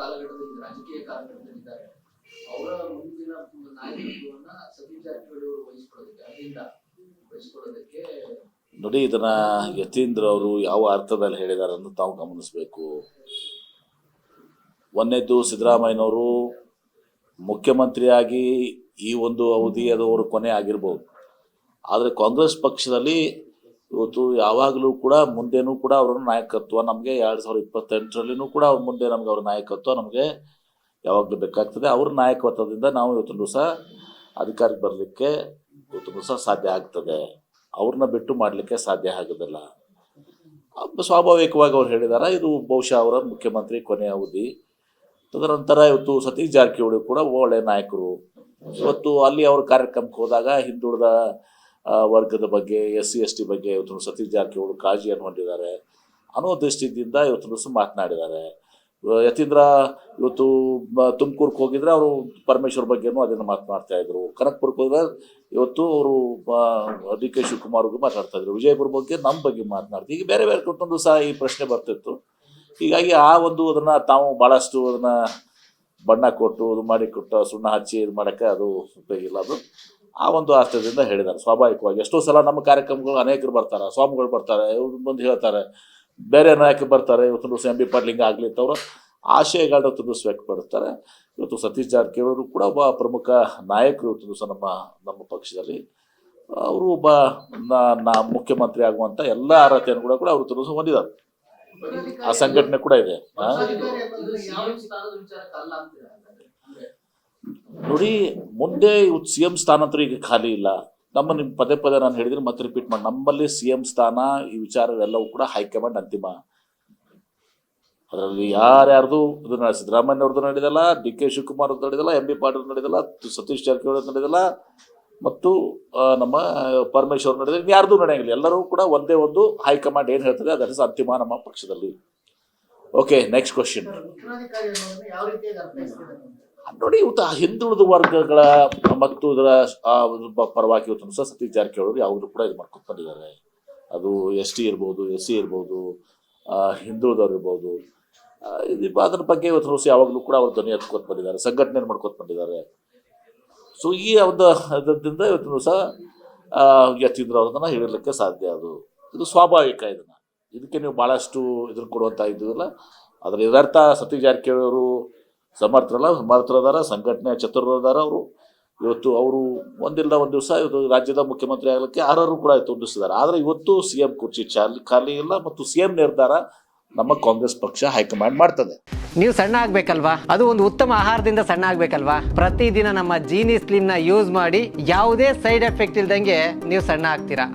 ಕಾಲಘಟ್ಟದಲ್ಲಿ, ರಾಜಕೀಯ ಕಾಲಘಟ್ಟದಲ್ಲಿದ್ದಾರೆ. ಅವರ ಮುಂದಿನ ನಾಯಕತ್ವವನ್ನ ಸತೀಶ್ ಜಾರಕಿಹೊಳಿ ಅವರು ವಹಿಸ್ಕೊಳ್ಳೋದಕ್ಕೆ, ಅಲ್ಲಿಂದ ವಹಿಸ್ಕೊಳ್ಳೋದಕ್ಕೆ ನೋಡಿ, ಇದನ್ನ ಯತೀಂದ್ರ ಅವರು ಯಾವ ಅರ್ಥದಲ್ಲಿ ಹೇಳಿದ್ದಾರೆ ಅಂತ ತಾವು ಗಮನಿಸಬೇಕು. ಒಂದನೇದ್ದು ಸಿದ್ದರಾಮಯ್ಯನವರು ಮುಖ್ಯಮಂತ್ರಿಯಾಗಿ ಈ ಒಂದು ಅವಧಿ ಅದು ಅವರು ಕೊನೆ ಆಗಿರ್ಬೋದು. ಆದರೆ ಕಾಂಗ್ರೆಸ್ ಪಕ್ಷದಲ್ಲಿ ಇವತ್ತು ಯಾವಾಗಲೂ ಕೂಡ ಮುಂದೆನೂ ಕೂಡ ಅವರ ನಾಯಕತ್ವ ನಮಗೆ ಎರಡು ಸಾವಿರದ ಇಪ್ಪತ್ತೆಂಟರಲ್ಲಿನೂ ಕೂಡ ಅವ್ರ ಮುಂದೆ ನಮಗೆ ಅವ್ರ ನಾಯಕತ್ವ ನಮಗೆ ಯಾವಾಗಲೂ ಬೇಕಾಗ್ತದೆ. ಅವ್ರ ನಾಯಕತ್ವದಿಂದ ನಾವು ಇವತ್ತು ದಿವಸ ಅಧಿಕಾರಕ್ಕೆ ಬರಲಿಕ್ಕೆ ಇವತ್ತು ದಿವಸ ಸಾಧ್ಯ ಆಗ್ತದೆ. ಅವ್ರನ್ನ ಬಿಟ್ಟು ಮಾಡಲಿಕ್ಕೆ ಸಾಧ್ಯ ಆಗೋದಿಲ್ಲ. ಸ್ವಾಭಾವಿಕವಾಗಿ ಅವ್ರು ಹೇಳಿದಾರೆ, ಇದು ಬಹುಶಃ ಅವರ ಮುಖ್ಯಮಂತ್ರಿ ಕೊನೆಯ ಅವಧಿ. ತದನಂತರ ಇವತ್ತು ಸತೀಶ್ ಜಾರಕಿಹೊಳಿ ಕೂಡ ಒಳ್ಳೆ ನಾಯಕರು. ಇವತ್ತು ಅಲ್ಲಿ ಅವ್ರ ಕಾರ್ಯಕ್ರಮಕ್ಕೆ ಹೋದಾಗ ಹಿಂದುಳಿದ ವರ್ಗದ ಬಗ್ಗೆ ಎಸ್ ಸಿ ಎಸ್ ಟಿ ಬಗ್ಗೆ ಇವತ್ತು ಸತೀಶ್ ಜಾರಕಿಹೊಳಿ ಕಾಳಜಿಯನ್ನು ಹೊಂದಿದ್ದಾರೆ. ಅನ್ನೋ ದೃಷ್ಟಿಯಿಂದ ಇವತ್ತು ದಿವಸ ಮಾತನಾಡಿದ್ದಾರೆ. ಯತೀಂದ್ರ, ಇವತ್ತು ತುಮಕೂರ್ಗೆ ಹೋಗಿದ್ರೆ ಅವರು ಪರಮೇಶ್ವರ್ ಬಗ್ಗೆನೂ ಅದನ್ನು ಮಾತನಾಡ್ತಾ ಇದ್ರು. ಕನಕ್ಪುರಕ್ಕೆ ಹೋದ್ರೆ ಇವತ್ತು ಅವರು ಡಿ ಕೆ ಶಿವಕುಮಾರ್ಗೂ ಮಾತಾಡ್ತಾ ಇದ್ರು. ವಿಜಯಪುರ ಬಗ್ಗೆ ನಮ್ಮ ಬಗ್ಗೆ ಮಾತನಾಡ್ತೀವಿ. ಈಗ ಬೇರೆ ಬೇರೆ ಕುಟುಂಬ ಸಹ ಈ ಪ್ರಶ್ನೆ ಬರ್ತಿತ್ತು. ಹೀಗಾಗಿ ಆ ಒಂದು ಅದನ್ನ ತಾವು ಭಾಳಷ್ಟು ಅದನ್ನ ಬಣ್ಣ ಕೊಟ್ಟು ಅದು ಮಾಡಿ ಕೊಟ್ಟು ಸುಣ್ಣ ಹಚ್ಚಿ ಇದು ಮಾಡೋಕ್ಕೆ ಅದು ಉಪಯೋಗ ಇಲ್ಲ. ಅದು ಆ ಒಂದು ಅರ್ಥದಿಂದ ಹೇಳಿದ್ದಾರೆ. ಸ್ವಾಭಾವಿಕವಾಗಿ ಎಷ್ಟೋ ಸಲ ನಮ್ಮ ಕಾರ್ಯಕ್ರಮಗಳು ಅನೇಕರು ಬರ್ತಾರೆ, ಸ್ವಾಮಿಗಳು ಬರ್ತಾರೆ, ಇವ್ರು ಬಂದು ಹೇಳ್ತಾರೆ, ಬೇರೆ ನಾಯಕರು ಬರ್ತಾರೆ ಇವತ್ತು ಎಂ ಬಿ ಪಾಟ್ಲಿಂಗ ಆಗಲಿ ಅಂತವ್ರು ಆಶಯಗಳನ್ನ ದಿವಸ ವ್ಯಕ್ತಪಡಿಸ್ತಾರೆ. ಇವತ್ತು ಸತೀಶ್ ಜಾರಕಿಹೊಳಿ ಕೂಡ ಒಬ್ಬ ಪ್ರಮುಖ ನಾಯಕರು ಇವತ್ತು ದಿವಸ ನಮ್ಮ ನಮ್ಮ ಪಕ್ಷದಲ್ಲಿ. ಅವರು ಒಬ್ಬ ನ- ಮುಖ್ಯಮಂತ್ರಿ ಆಗುವಂಥ ಎಲ್ಲ ಅರ್ಹತೆಯನ್ನು ಕೂಡ ಕೂಡ ಅವರು ದಿವಸ ಹೊಂದಿದ್ದಾರೆ. ಆ ಸಂಘಟನೆ ಕೂಡ ಇದೆ. ನೋಡಿ, ಮುಂದೆ ಸಿ ಎಂ ಸ್ಥಾನ ಅಂತೂ ಈಗ ಖಾಲಿ ಇಲ್ಲ. ನಮ್ಮ ನಿಮ್ಮ ಪದೇ ಪದೇ ನಾನು ಹೇಳಿದ್ರೆ ಮತ್ತೆ ರಿಪೀಟ್ ಮಾಡಿ. ನಮ್ಮಲ್ಲಿ ಸಿ ಎಂ ಸ್ಥಾನ, ಈ ವಿಚಾರವೆಲ್ಲವೂ ಕೂಡ ಹೈಕಮಾಂಡ್ ಅಂತಿಮ. ಅದರಲ್ಲಿ ಯಾರ್ಯಾರ್ದು ಇದು ನ- ಸಿದ್ದರಾಮಯ್ಯ ಅವ್ರದ್ದು ನಡೆದಲ್ಲ, ಡಿ ಕೆ ಶಿವಕುಮಾರ್ ಅವ್ರದ್ದು ನಡೆದಲ್ಲ, ಎಂ ಬಿ ಪಾಟೀಲ್ ನಡೆದಲ್ಲ, ಸತೀಶ್ ಜಾರಕಿಹೊಳಿ ನಡೆದಲ್ಲ, ಮತ್ತು ನಮ್ಮ ಪರಮೇಶ್ವರ್ ನಡೆದಿಲ್ಲ ಯಾರ್ದು ನಡೆಯಂಗಿಲ್ಲ. ಎಲ್ಲರೂ ಕೂಡ ಒಂದೇ ಒಂದು ಹೈಕಮಾಂಡ್ ಏನು ಹೇಳ್ತದೆ ಅದರ ಅಂತಿಮ ನಮ್ಮ ಪಕ್ಷದಲ್ಲಿ. ಓಕೆ ನೆಕ್ಸ್ಟ್ ಕ್ವಶನ್ ನೋಡಿ, ಇವತ್ತು ಆ ಹಿಂದುಳಿದ ವರ್ಗಗಳ ಮತ್ತು ಇದರ ಪರವಾಗಿ ಇವತ್ತು ಸಹ ಸತೀಶ್ ಜಾರಕಿಹೊಳಿ ಅವರು ಕೂಡ ಇದು ಮಾಡ್ಕೊಂಡು ಬಂದಿದ್ದಾರೆ. ಅದು ಎಸ್ ಟಿ ಇರ್ಬೋದು, ಎಸ್ ಸಿ ಇರ್ಬೋದು ಹಿಂದುಳಿದವ್ರು ಇರ್ಬೋದು. ಅದ್ರ ಬಗ್ಗೆ ಇವತ್ತು ಸಹ ಯಾವಾಗಲೂ ಕೂಡ ಅವರು ಧ್ವನಿ ಎತ್ಕೊತ್ ಬಂದಿದ್ದಾರೆ ಸಂಘಟನೆ ಮಾಡ್ಕೊತ ಬಂದಿದ್ದಾರೆ. ಸೊ ಈ ಒಂದು ಇದರಿಂದ ಇವತ್ತು ಸಹ ಎತ್ತಿದ್ರು ಅವ್ರನ್ನ ಹೇಳಲಿಕ್ಕೆ ಸಾಧ್ಯ ಅದು. ಇದು ಸ್ವಾಭಾವಿಕ ಇದನ್ನು. ಇದಕ್ಕೆ ನೀವು ಭಾಳಷ್ಟು ಇದನ್ನು ಕೊಡುವಂಥ ಇದ್ದಿಲ್ಲ ಅದರ ಇದರ್ಥ ಸತೀಶ್ ಜಾರಕಿಹೊಳಿ ಅವರು ಸಮರ್ಥರಲ್ಲ, ಸಮರ್ಥರದಾರ ಸಂಘಟನೆ ಚತುರದಾರ ಅವರು. ಇವತ್ತು ಅವರು ಒಂದಿಲ್ಲ ಒಂದು ದಿವಸ ಇವತ್ತು ರಾಜ್ಯದ ಮುಖ್ಯಮಂತ್ರಿ ಆಗಲಿಕ್ಕೆ ಅರ್ಹರು ಕೂಡ ತುಂಬಿಸಿದ್ದಾರೆ ಆದರೆ ಇವತ್ತು ಸಿ ಎಂ ಕುರ್ಚಿ ಚಾಲಿ, ಖಾಲಿ ಇಲ್ಲ ಮತ್ತು ಸಿ ಎಂ ನಿರ್ಧಾರ ನಮ್ಮ ಕಾಂಗ್ರೆಸ್ ಪಕ್ಷ ಹೈಕಮಾಂಡ್ ಮಾಡ್ತದೆ. ನೀವು ಸಣ್ಣ ಆಗ್ಬೇಕಲ್ವಾ? ಅದು ಒಂದು ಉತ್ತಮ ಆಹಾರದಿಂದ ಸಣ್ಣ ಆಗ್ಬೇಕಲ್ವಾ? ಪ್ರತಿದಿನ ನಮ್ಮ ಜೀನಿ ಸ್ಲಿಮ್ನ ಯೂಸ್ ಮಾಡಿ ಯಾವುದೇ ಸೈಡ್ ಎಫೆಕ್ಟ್ ಇಲ್ದಂಗೆ ನೀವು ಸಣ್ಣ ಆಗ್ತೀರಾ?